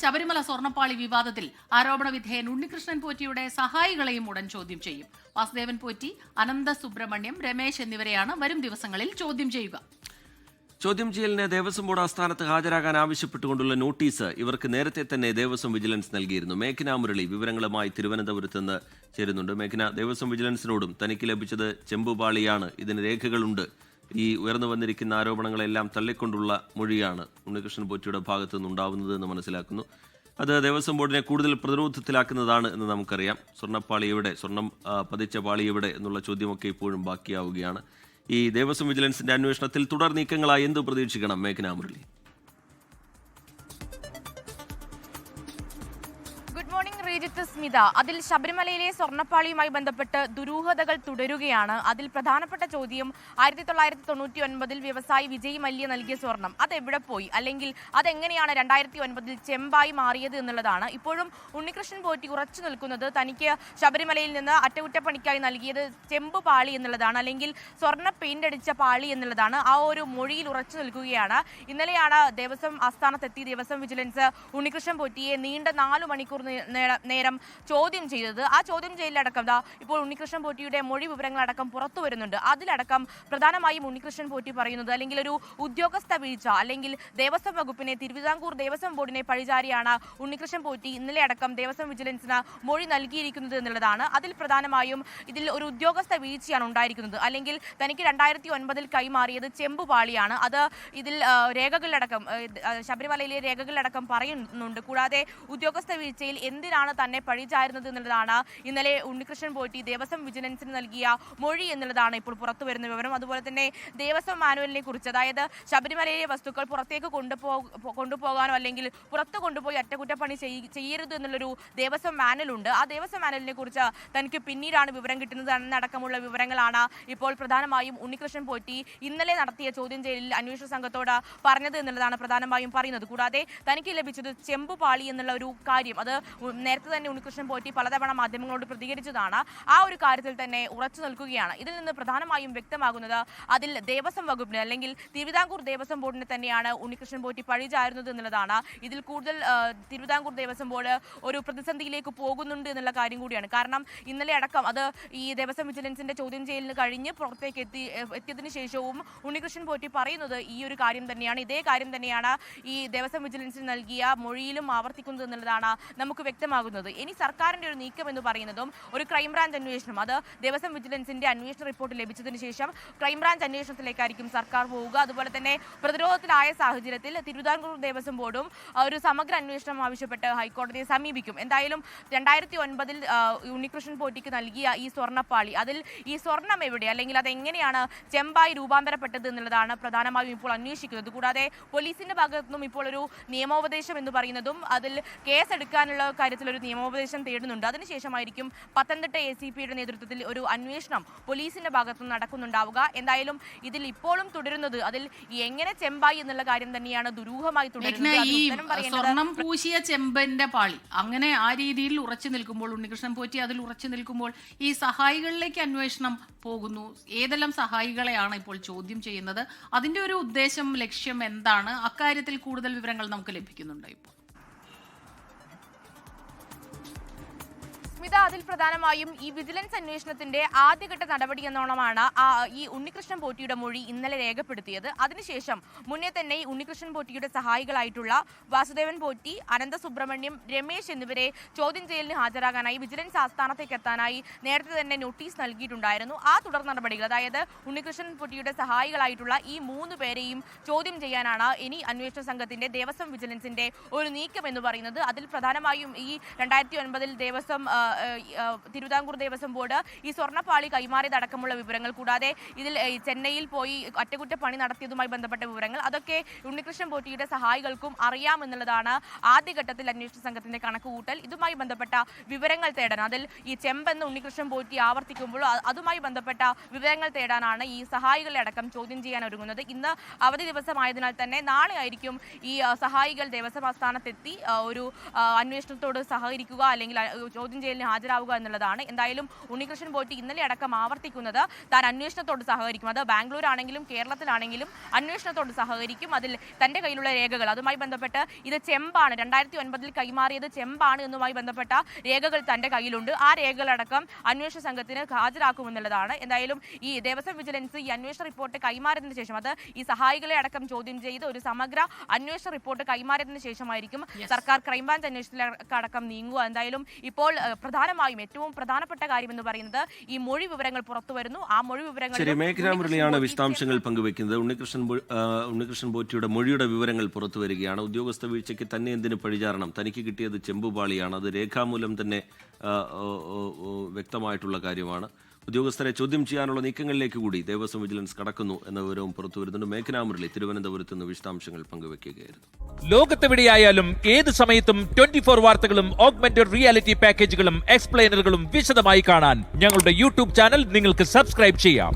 ശബരിമല സ്വർണപ്പാളി വിവാദത്തിൽ ആരോപണ വിധേയൻ ഉണ്ണികൃഷ്ണൻ പോറ്റിയുടെ സഹായികളെയും ഉടൻ ചോദ്യം ചെയ്യും. വാസുദേവൻ പോറ്റി അനന്ത സുബ്രഹ്മണ്യം രമേശ് എന്നിവരെയാണ് വരും ദിവസങ്ങളിൽ ചോദ്യം ചെയ്യുക. ചോദ്യം ചെയ്യലിന് ദേവസ്വം ബോർഡ് ആസ്ഥാനത്ത് ഹാജരാകാൻ ആവശ്യപ്പെട്ടുകൊണ്ടുള്ള നോട്ടീസ് ഇവർക്ക് നേരത്തെ തന്നെ ദേവസ്വം വിജിലൻസ് നൽകിയിരുന്നു. മേഘന മുരളി വിവരങ്ങളുമായി തിരുവനന്തപുരത്ത് നിന്ന് ചേരുന്നുണ്ട്. മേഘന ദേവസ്വം വിജിലൻസിനോടും തനിക്ക് ലഭിച്ചത് ചെമ്പുപാളിയാണ്. ഇതിന് രേഖകളുണ്ട്. ഈ ഉയർന്നു വന്നിരിക്കുന്ന ആരോപണങ്ങളെല്ലാം തള്ളിക്കൊണ്ടുള്ള മൊഴിയാണ് ഉണ്ണികൃഷ്ണൻ പോറ്റിയുടെ ഭാഗത്തു നിന്നുണ്ടാവുന്നത് എന്ന് മനസ്സിലാക്കുന്നു. അത് ദേവസ്വം ബോർഡിനെ കൂടുതൽ പ്രതിരോധത്തിലാക്കുന്നതാണ് എന്ന് നമുക്കറിയാം. സ്വർണപ്പാളി എവിടെ സ്വർണം പതിച്ച പാളി എവിടെ എന്നുള്ള ചോദ്യമൊക്കെ ഇപ്പോഴും ബാക്കിയാവുകയാണ്. ഈ ദേവസ്വം വിജിലൻസിന്റെ അന്വേഷണത്തിൽ തുടർ നീക്കങ്ങളായി എന്ത് പ്രതീക്ഷിക്കണം മേഘന ഗുഡ് മോർണിംഗ് റീജിത്ത് സ്മിത അതിൽ ശബരിമലയിലെ സ്വർണപ്പാളിയുമായി ബന്ധപ്പെട്ട് ദുരൂഹതകൾ തുടരുകയാണ്. അതിൽ പ്രധാനപ്പെട്ട ചോദ്യം ആയിരത്തി തൊള്ളായിരത്തി തൊണ്ണൂറ്റി ഒൻപതിൽ വ്യവസായി വിജയ് മല്യ നൽകിയ സ്വർണം. അത് എവിടെ പോയി? അല്ലെങ്കിൽ അതെങ്ങനെയാണ് രണ്ടായിരത്തി ഒൻപതിൽ ചെമ്പായി മാറിയത് എന്നുള്ളതാണ്. ഇപ്പോഴും ഉണ്ണികൃഷ്ണൻ പോറ്റി ഉറച്ചു നിൽക്കുന്നത് തനിക്ക് ശബരിമലയിൽ നിന്ന് അറ്റകുറ്റപ്പണിക്കായി നൽകിയത് ചെമ്പ് പാളി എന്നുള്ളതാണ്. അല്ലെങ്കിൽ സ്വർണ പെയിന്റ് അടിച്ച പാളി എന്നുള്ളതാണ്. ആ ഒരു മൊഴിയിൽ ഉറച്ചു നിൽക്കുകയാണ്. ഇന്നലെയാണ് ദേവസ്വം ആസ്ഥാനത്തെത്തി ദേവസ്വം വിജിലൻസ് ഉണ്ണികൃഷ്ണൻ പോറ്റിയെ നീണ്ട നാലു മണിക്കൂർ നേരം ചോദ്യം ചെയ്തത്. ആ ചോദ്യം ചെയ്യലടക്കം ദാ ഇപ്പോൾ ഉണ്ണികൃഷ്ണൻ പോറ്റിയുടെ മൊഴി വിവരങ്ങളടക്കം പുറത്തു വരുന്നുണ്ട്. അതിലടക്കം പ്രധാനമായും ഉണ്ണികൃഷ്ണൻ പോറ്റി പറയുന്നത് അല്ലെങ്കിൽ ഒരു ഉദ്യോഗസ്ഥ വീഴ്ച അല്ലെങ്കിൽ ദേവസ്വം വകുപ്പിനെ തിരുവിതാംകൂർ ദേവസ്വം ബോർഡിനെ പഴിചാരിയാണ് ഉണ്ണികൃഷ്ണൻ പോറ്റി ഇന്നലെ അടക്കം ദേവസ്വം വിജിലൻസിന് മൊഴി നൽകിയിരിക്കുന്നത് എന്നുള്ളതാണ്. അതിൽ പ്രധാനമായും ഇതിൽ ഒരു ഉദ്യോഗസ്ഥ വീഴ്ചയാണ് ഉണ്ടായിരിക്കുന്നത്. അല്ലെങ്കിൽ തനിക്ക് രണ്ടായിരത്തി ഒൻപതിൽ കൈമാറിയത് ചെമ്പുപാളിയാണ് അത് ഇതിൽ രേഖകളിലടക്കം ശബരിമലയിലെ രേഖകളിലടക്കം പറയുന്നുണ്ട്. കൂടാതെ ഉദ്യോഗസ്ഥ വീഴ്ചയിൽ എന്തിനാണ് തന്നെ പഴിചാരുന്നത് എന്നുള്ളതാണ് ഇന്നലെ ഉണ്ണികൃഷ്ണൻ പോറ്റി ദേവസ്വം വിജിലൻസിന് നൽകിയ മൊഴി എന്നുള്ളതാണ് ഇപ്പോൾ പുറത്തു വരുന്ന വിവരം. അതുപോലെ തന്നെ ദേവസ്വം മാനുവലിനെ കുറിച്ച് അതായത് ശബരിമലയിലെ വസ്തുക്കൾ പുറത്തേക്ക് കൊണ്ടുപോ കൊണ്ടുപോകാനോ അല്ലെങ്കിൽ പുറത്ത് കൊണ്ടുപോയി അറ്റകുറ്റപ്പണി ചെയ്യ- ചെയ്യരുത് എന്നുള്ളൊരു ദേവസ്വം മാനുവലുണ്ട് ആ ദേവസ്വം മാനുവലിനെ കുറിച്ച് തനിക്ക് പിന്നീടാണ് വിവരം കിട്ടുന്നത് എന്നടക്കമുള്ള വിവരങ്ങളാണ് ഇപ്പോൾ പ്രധാനമായും ഉണ്ണികൃഷ്ണൻ പോറ്റി ഇന്നലെ നടത്തിയ ചോദ്യം ചെയ്യലിൽ അന്വേഷണ സംഘത്തോട് പറഞ്ഞത് എന്നുള്ളതാണ് പ്രധാനമായും പറയുന്നത്. കൂടാതെ തനിക്ക് ലഭിച്ചത് ചെമ്പുപാളി എന്നുള്ള ഒരു കാര്യം. അത് നേരത്തെ തന്നെ ഉണ്ണികൃഷ്ണൻ പോറ്റി പലതവണ മാധ്യമങ്ങളോട് പ്രതികരിച്ചതാണ്. ആ ഒരു കാര്യത്തിൽ തന്നെ ഉറച്ചു നിൽക്കുകയാണ്. ഇതിൽ നിന്ന് പ്രധാനമായും വ്യക്തമാകുന്നത് അതിൽ ദേവസ്വം വകുപ്പിന് അല്ലെങ്കിൽ തിരുവിതാംകൂർ ദേവസ്വം ബോർഡിന് തന്നെയാണ് ഉണ്ണികൃഷ്ണൻ പോറ്റി പഴിചാരുന്നത് എന്നുള്ളതാണ്. ഇതിൽ കൂടുതൽ തിരുവിതാംകൂർ ദേവസ്വം ബോർഡ് ഒരു പ്രതിസന്ധിയിലേക്ക് പോകുന്നുണ്ട് എന്നുള്ള കാര്യം കൂടിയാണ്. കാരണം ഇന്നലെ അടക്കം അത് ഈ ദേവസ്വം വിജിലൻസിന്റെ ചോദ്യം ചെയ്യലിന് കഴിഞ്ഞ് പുറത്തേക്ക് എത്തി എത്തിയതിനു ശേഷവും ഉണ്ണികൃഷ്ണൻ പോറ്റി പറയുന്നത് ഈ ഒരു കാര്യം തന്നെയാണ്. ഇതേ കാര്യം തന്നെയാണ് ഈ ദേവസ്വം വിജിലൻസിന് നൽകിയ മൊഴിയിലും ആവർത്തിക്കുന്നത് എന്നുള്ളതാണ്. നമുക്ക് വ്യക്തമാകുന്നത്. ഇനി സർക്കാരിന്റെ ഒരു നീക്കം എന്ന് പറയുന്നതും ഒരു ക്രൈംബ്രാഞ്ച് അന്വേഷണം. അത് ദേവസ്വം വിജിലൻസിന്റെ അന്വേഷണ റിപ്പോർട്ട് ലഭിച്ചതിന് ശേഷം ക്രൈംബ്രാഞ്ച് അന്വേഷണത്തിലേക്കായിരിക്കും സർക്കാർ പോവുക. അതുപോലെ തന്നെ പ്രതിരോധത്തിലായ സാഹചര്യത്തിൽ തിരുവിതാംകൂർ ദേവസ്വം ബോർഡും ഒരു സമഗ്ര അന്വേഷണം ആവശ്യപ്പെട്ട് ഹൈക്കോടതിയെ സമീപിക്കും. എന്തായാലും രണ്ടായിരത്തി ഒൻപതിൽ ഉണ്ണികൃഷ്ണൻ പോറ്റിക്ക് നൽകിയ ഈ സ്വർണപ്പാളി അതിൽ ഈ സ്വർണം എവിടെ? അല്ലെങ്കിൽ അത് എങ്ങനെയാണ് ചെമ്പായി രൂപാന്തരപ്പെട്ടത് എന്നുള്ളതാണ് പ്രധാനമായും ഇപ്പോൾ അന്വേഷിക്കുന്നത്. കൂടാതെ പോലീസിന്റെ ഭാഗത്തു നിന്നും ഇപ്പോൾ ഒരു നിയമോപദേശം എന്ന് പറയുന്നതും അതിൽ കേസ് എടുക്കാനുള്ള കാര്യത്തിൽ ഒരു നിയമോപദേശം തേടുന്നുണ്ട്. അതിനുശേഷമായിരിക്കും പത്തനംതിട്ട എ സി പിയുടെ നേതൃത്വത്തിൽ ഒരു അന്വേഷണം പോലീസിന്റെ ഭാഗത്തു നടക്കുന്നുണ്ടാവുക. എന്തായാലും ഇതിൽ ഇപ്പോഴും തുടരുന്നത് അതിൽ എങ്ങനെ ചെമ്പായി എന്നുള്ള കാര്യം തന്നെയാണ് ദുരൂഹമായി തുടരുന്നത്. സ്വർണം പൂശിയ ചെമ്പന്റെ പാളി അങ്ങനെ ആ രീതിയിൽ ഉറച്ചു നിൽക്കുമ്പോൾ ഉണ്ണികൃഷ്ണൻ പോറ്റി അതിൽ ഉറച്ചു നിൽക്കുമ്പോൾ ഈ സഹായികളിലേക്ക് അന്വേഷണം പോകുന്നു. ഏതെല്ലാം സഹായികളെയാണ് ഇപ്പോൾ ചോദ്യം ചെയ്യുന്നത്? അതിന്റെ ഒരു ഉദ്ദേശം ലക്ഷ്യം എന്താണ്? അക്കാര്യത്തിൽ കൂടുതൽ വിവരങ്ങൾ നമുക്ക് ലഭിക്കുന്നുണ്ടോ ഇപ്പോൾ? സ്മിത അതിൽ പ്രധാനമായും ഈ വിജിലൻസ് അന്വേഷണത്തിന്റെ ആദ്യഘട്ട നടപടി എന്നോണമാണ് ഈ ഉണ്ണികൃഷ്ണൻ പോറ്റിയുടെ മൊഴി ഇന്നലെ രേഖപ്പെടുത്തിയത്. അതിനുശേഷം മുന്നേ തന്നെ ഈ ഉണ്ണികൃഷ്ണൻ പോറ്റിയുടെ സഹായികളായിട്ടുള്ള വാസുദേവൻ പോറ്റി അനന്ത സുബ്രഹ്മണ്യം രമേശ് എന്നിവരെ ചോദ്യം ചെയ്യലിന് ഹാജരാകാനായി വിജിലൻസ് ആസ്ഥാനത്തേക്ക് എത്താനായി നേരത്തെ തന്നെ നോട്ടീസ് നൽകിയിട്ടുണ്ടായിരുന്നു. ആ തുടർ നടപടികൾ അതായത് ഉണ്ണികൃഷ്ണൻ പോറ്റിയുടെ സഹായികളായിട്ടുള്ള ഈ മൂന്ന് പേരെയും ചോദ്യം ചെയ്യാനാണ് ഇനി അന്വേഷണ സംഘത്തിന്റെ ദേവസ്വം വിജിലൻസിന്റെ ഒരു നീക്കം എന്ന് പറയുന്നത്. അതിൽ പ്രധാനമായും ഈ രണ്ടായിരത്തി ഒൻപതിൽ ദേവസ്വം തിരുവിതാംകൂർ ദേവസ്വം ബോർഡ് ഈ സ്വർണപ്പാളി കൈമാറിയതടക്കമുള്ള വിവരങ്ങൾ കൂടാതെ ഇതിൽ ചെന്നൈയിൽ പോയി അറ്റകുറ്റപ്പണി നടത്തിയതുമായി ബന്ധപ്പെട്ട വിവരങ്ങൾ അതൊക്കെ ഉണ്ണികൃഷ്ണൻ പോറ്റിയുടെ സഹായികൾക്കും അറിയാമെന്നുള്ളതാണ് ആദ്യഘട്ടത്തിൽ അന്വേഷണ സംഘത്തിന്റെ കണക്കുകൂട്ടൽ. ഇതുമായി ബന്ധപ്പെട്ട വിവരങ്ങൾ തേടാൻ അതിൽ ഈ ചെമ്പെന്ന് ഉണ്ണികൃഷ്ണൻ പോറ്റി ആവർത്തിക്കുമ്പോൾ അതുമായി ബന്ധപ്പെട്ട വിവരങ്ങൾ തേടാനാണ് ഈ സഹായികളെ അടക്കം ചോദ്യം ചെയ്യാൻ ഒരുങ്ങുന്നത്. ഇന്ന് അവധി ദിവസമായതിനാൽ തന്നെ നാളെ ആയിരിക്കും ഈ സഹായികൾ ദേവസ്വം ആസ്ഥാനത്തെത്തി ഒരു അന്വേഷണത്തോട് സഹകരിക്കുക അല്ലെങ്കിൽ ചോദ്യം ചോദ്യം ചെയ്യലിന് ഹാജരാവുക എന്നുള്ളതാണ്. എന്തായാലും ഉണ്ണികൃഷ്ണൻ പോയിട്ട് ഇന്നലെ അടക്കം ആവർത്തിക്കുന്നത് താൻ അന്വേഷണത്തോട് സഹകരിക്കും. അത് ബാംഗ്ലൂർ ആണെങ്കിലും കേരളത്തിലാണെങ്കിലും അന്വേഷണത്തോട് സഹകരിക്കും. അതിൽ തന്റെ കയ്യിലുള്ള രേഖകൾ. അതുമായി ബന്ധപ്പെട്ട് ഇത് ചെമ്പാണ്. രണ്ടായിരത്തി ഒൻപതിൽ കൈമാറിയത് ചെമ്പാണ് എന്നുമായി ബന്ധപ്പെട്ട രേഖകൾ തന്റെ കയ്യിലുണ്ട്. ആ രേഖകളടക്കം അന്വേഷണ സംഘത്തിന് ഹാജരാക്കുമെന്നുള്ളതാണ് എന്തായാലും ഈ ദേവസ്വം വിജിലൻസ് ഈ അന്വേഷണ റിപ്പോർട്ട് കൈമാറിയതിനു ശേഷം അത് ഈ സഹായികളെ അടക്കം ചോദ്യം ചെയ്ത് ഒരു സമഗ്ര അന്വേഷണ റിപ്പോർട്ട് കൈമാറിയതിനു ശേഷമായിരിക്കും സർക്കാർ ക്രൈംബ്രാഞ്ച് അന്വേഷണത്തിലടക്കം നീങ്ങുക. എന്തായാലും ഇപ്പോൾ പ്രധാനമായും ഏറ്റവും പ്രധാനപ്പെട്ട കാര്യം എന്ന് പറയുന്നത് ഈ മൊഴി വിവരങ്ങൾ പുറത്തു വരുന്നു. ആ മൊഴി വിവരങ്ങൾ ശരി മേഘന മുരളിയാണ് വിശദാംശങ്ങൾ പങ്കുവെക്കുന്നത്. ഉണ്ണികൃഷ്ണൻ ഉണ്ണികൃഷ്ണൻ പോറ്റിയുടെ മൊഴിയുടെ വിവരങ്ങൾ പുറത്തു വരികയാണ്. ഉദ്യോഗസ്ഥ വീഴ്ചയ്ക്ക് തന്നെ എന്തിനു പഴിചാരണം തനിക്ക് കിട്ടിയത് ചെമ്പുപാളിയാണ്. അത് രേഖാമൂലം തന്നെ വ്യക്തമായിട്ടുള്ള കാര്യമാണ്. ഉദ്യോഗസ്ഥരെ ചോദ്യം ചെയ്യാനുള്ള നീക്കങ്ങളിലേക്ക് കൂടി ദേവസ്വം വിജിലൻസ് കടക്കുന്നു എന്ന വിവരവും പുറത്തു വരുന്നുണ്ട്. മേഘന മുരളി തിരുവനന്തപുരത്ത് നിന്ന് വിശദാംശങ്ങൾ പങ്കുവെക്കുകയായിരുന്നു. ലോകത്തെവിടെയായാലും ഏത് സമയത്തും ട്വന്റി ഫോർ വാർത്തകളും ഓഗ്മെന്റഡ് റിയാലിറ്റി പാക്കേജുകളും എക്സ്പ്ലെയിനറുകളും വിശദമായി കാണാൻ ഞങ്ങളുടെ യൂട്യൂബ് ചാനൽ നിങ്ങൾക്ക് സബ്സ്ക്രൈബ് ചെയ്യാം.